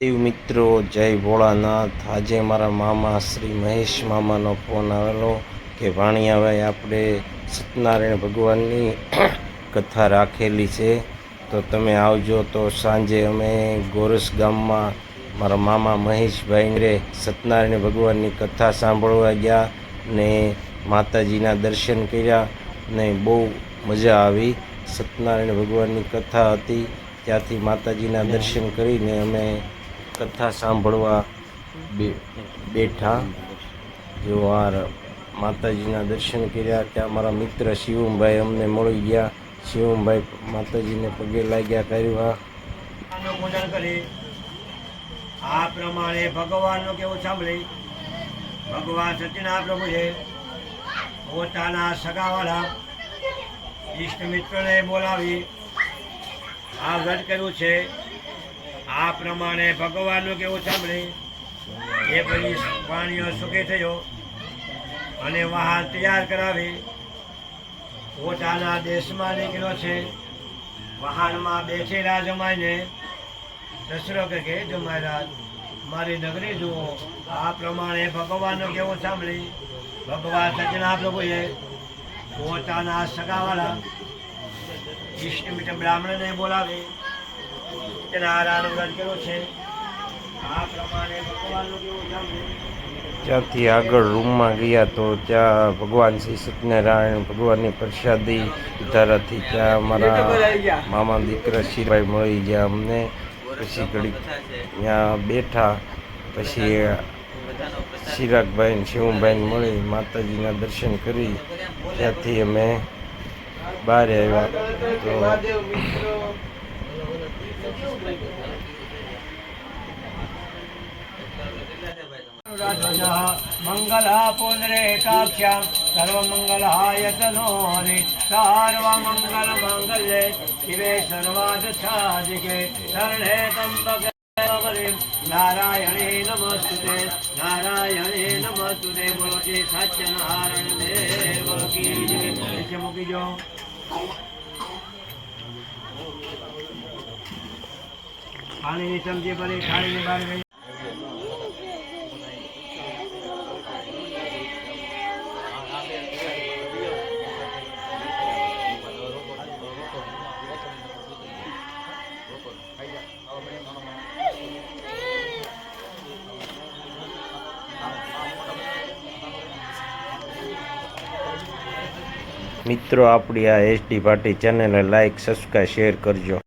દેવ મિત્રો, જય ભોળાનાથ. આજે મારા મામા શ્રી મહેશ મામાનો ફોન આવેલો કે ભાણિયાભાઈ આપણે સત્યનારાયણ ભગવાનની કથા રાખેલી છે. તો તમે આવજો, તો સાંજે અમે ગોરસ ગામમાં મારા મામા મહેશભાઈ રે સત્યનારાયણ ભગવાનની કથા સાંભળવા ગયા ને માતાજીના દર્શન કર્યા ને બહુ મજા આવી. સત્યનારાયણ ભગવાનની કથા હતી, ત્યાંથી માતાજીના દર્શન કરીને અમે કથા સાંભળવા બેઠા. જો આ માતાજીના દર્શન કર્યા ત્યાં મારા મિત્ર શિવમભાઈ અમને મળી ગયા. શિવમભાઈ માતાજીને પગે લાગ્યા કરવા નું પૂજન કરી. આ પ્રમાણે ભગવાનનું કેવું સાંભળી? ભગવાન સત્યના પ્રભુ છે. પોતાના સગાવાળા ઈષ્ટ મિત્રને બોલાવી. આ વ્રત કર્યું છે. આ પ્રમાણે ભગવાનનું કેવું સાંભળે? એ પછી પાણીઓ સુખી થયો અને વાહન તૈયાર કરાવી. પોતાના દેશમાં નીકળ્યો છે. વાહનમાં બેઠેલા જમાઈને દશરો કે જો મહારાજ, મારી નગરી જુઓ. આ પ્રમાણે ભગવાનનો કેવું સાંભળી? ભગવાન સચના પ્રભુએ પોતાના સગાવાળા ઇષ્ટમિત બ્રાહ્મણને બોલાવી. તેના આરાનો વ્રત કર્યો છે? આ પ્રમાણે ભગવાનનું કેવું સાંભળી ત્યાંથી આગળ રૂમમાં ગયા તો ત્યાં ભગવાન શ્રી સત્યનારાયણ ભગવાનની પ્રસાદી ધારાથી ત્યાં અમારા મામા દીકરા શિરભાઈ મળી ગયા અમને. પછી ઘડી ત્યાં બેઠા. પછી ચિરાગભાઈ ને શિવભાઈને મળી માતાજીના દર્શન કરી. ત્યાંથી અમે બહાર આવ્યા. તો મંગલ પુનરેકાક્ષામ સર્વમંગલાય તનોરે સર્વમંગલ મંગલે શિવે સર્વાદ સાધિકે શરણે ગૌરી નારાયણે નમસ્તુતે નારાયણે નમસ્તુતે બોલો શ્રી સત્યનારાયણ દેવ કી નીચે મૂકી જો પાણીની ચમચી ભરી થાળીની બહાર ગઈ મિત્રો આપણી આ એચડી પાર્ટી ચેનલને લાઈક સબસ્ક્રાઈબ શેર કરજો.